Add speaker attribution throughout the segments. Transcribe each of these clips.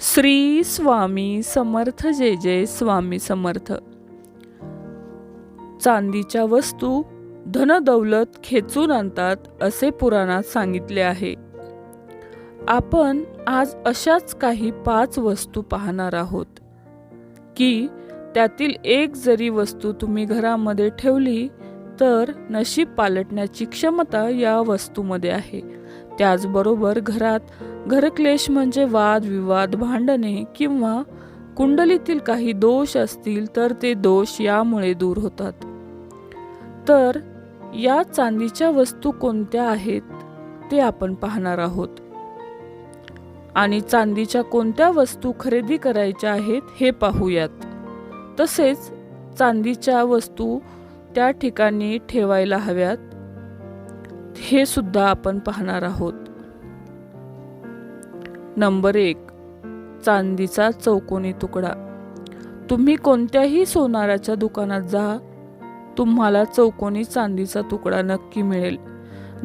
Speaker 1: श्री स्वामी समर्थ जय जय स्वामी समर्थ. चांदीच्या वस्तू धनदौलत खेचून आणतात असे पुराणात सांगितले आहे. आपण आज अशाच काही पाच वस्तू पाहणार आहोत. की त्यातील एक जरी वस्तू तुम्ही घरामध्ये ठेवली तर नशीब पालटण्याची क्षमता या वस्तूमध्ये आहे. त्याचबरोबर घरात घरक्लेश म्हणजे वाद विवाद भांडणे किंवा कुंडलीतील काही दोष असतील तर ते दोष यामुळे दूर होतात. तर या चांदीच्या वस्तू कोणत्या आहेत ते आपण पाहणार आहोत. आणि चांदीच्या कोणत्या वस्तू खरेदी करायच्या आहेत हे पाहूयात. तसेच चांदीच्या वस्तू त्या ठिकाणी ठेवायला हव्यात. हे सुद्धा आपण पाहणार आहोत. नंबर एक चांदीचा चौकोनी तुकडा. तुम्ही कोणत्याही सोनाराच्या दुकानात जा तुम्हाला चौकोनी चांदीचा तुकडा नक्की मिळेल.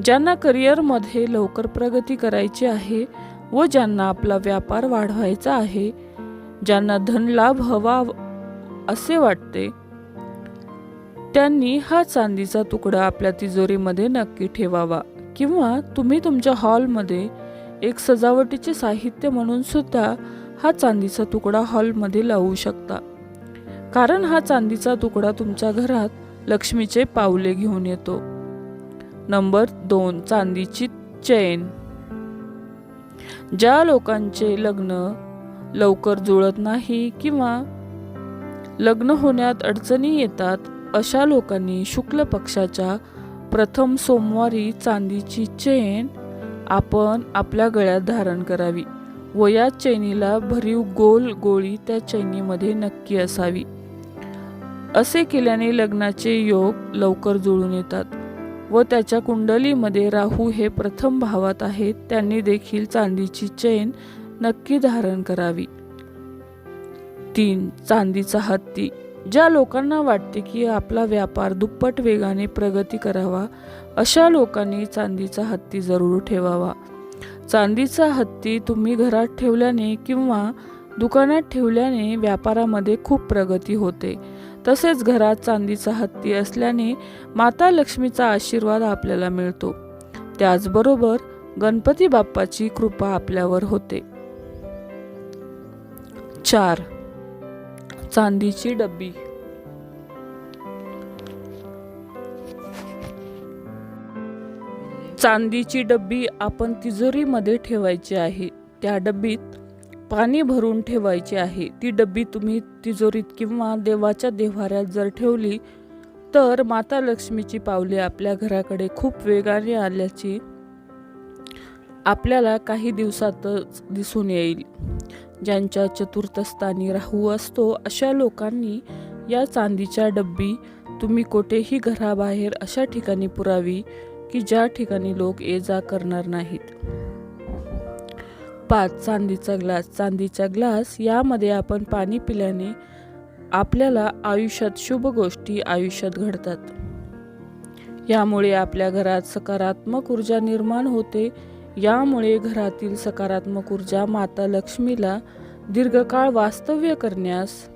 Speaker 1: ज्यांना करिअरमध्ये लवकर प्रगती करायची आहे व ज्यांना आपला व्यापार वाढवायचा आहे ज्यांना धनलाभ हवा असे वाटते त्यांनी हा चांदीचा तुकडा आपल्या तिजोरीमध्ये नक्की ठेवावा. किंवा तुम्ही तुमच्या हॉलमध्ये एक सजावटीचे साहित्य म्हणून सुद्धा हा चांदीचा तुकडा हॉलमध्ये लावू शकता. कारण हा चांदीचा तुकडा तुमच्या घरात लक्ष्मीचे पावले घेऊन येतो. नंबर दोन चांदीची चैन. ज्या लोकांचे लग्न लवकर जुळत नाही किंवा लग्न होण्यात अडचणी येतात अशा लोकांनी शुक्ल पक्षाच्या प्रथम सोमवारी चांदीची चेन आपण आपल्या गळ्यात धारण करावी व या चैनीला भरीव गोल गोळी त्या चैनीमध्ये नक्की असावी. असे केल्याने लग्नाचे योग लवकर जुळून येतात व त्याच्या कुंडलीमध्ये राहू हे प्रथम भावात आहेत त्यांनी देखील चांदीची चैन नक्की धारण करावी. तीन चांदीचा हत्ती. ज्या लोकांना वाटते की आपला व्यापार दुप्पट वेगाने प्रगती करावा अशा लोकांनी चांदीचा हत्ती जरूर ठेवावा. चांदीचा हत्ती तुम्ही घरात ठेवल्याने किंवा दुकानात ठेवल्याने व्यापारामध्ये खूप प्रगती होते. तसेच घरात चांदीचा हत्ती असल्याने माता लक्ष्मीचा आशीर्वाद आपल्याला मिळतो. त्याचबरोबर गणपती बाप्पाची कृपा आपल्यावर होते. चार चांदीची डब्बी. चांदीची डब्बी आपण तिजोरीमध्ये ठेवायची आहे. त्या डब्बीत पाणी भरून ठेवायचे आहे. ती डब्बी तुम्ही तिजोरीत किंवा देवाच्या देव्हाऱ्यात जर ठेवली तर माता लक्ष्मीची पावले आपल्या घराकडे खूप वेगाने आल्याची आपल्याला काही दिवसातच दिसून येईल. ज्यांच्या चतुर्थस्थानी राहू असतो अशा लोकांनी या चांदीच्या डब्बी तुम्ही कोठेही घराबाहेर अशा ठिकाणी पुरावी की ज्या ठिकाणी लोक ये जा करणार नाहीत. पाच चांदीचा ग्लास. चांदीचा ग्लास यामध्ये आपण पाणी पिल्याने आपल्याला आयुष्यात शुभ गोष्टी आयुष्यात घडतात. यामुळे आपल्या घरात सकारात्मक ऊर्जा निर्माण होते यामुळे घरातील सकारात्मक ऊर्जा माता लक्ष्मीला दीर्घकाळ वास्तव्य करण्यास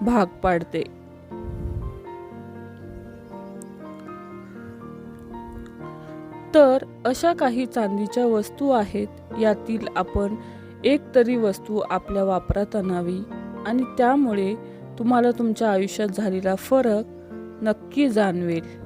Speaker 1: भाग पाडते. तर अशा काही चांदीच्या वस्तू आहेत यातील आपण एक तरी वस्तू आपल्या वापरात आणावी आणि त्यामुळे तुम्हाला तुमच्या आयुष्यात झालेला फरक नक्की जाणवेल.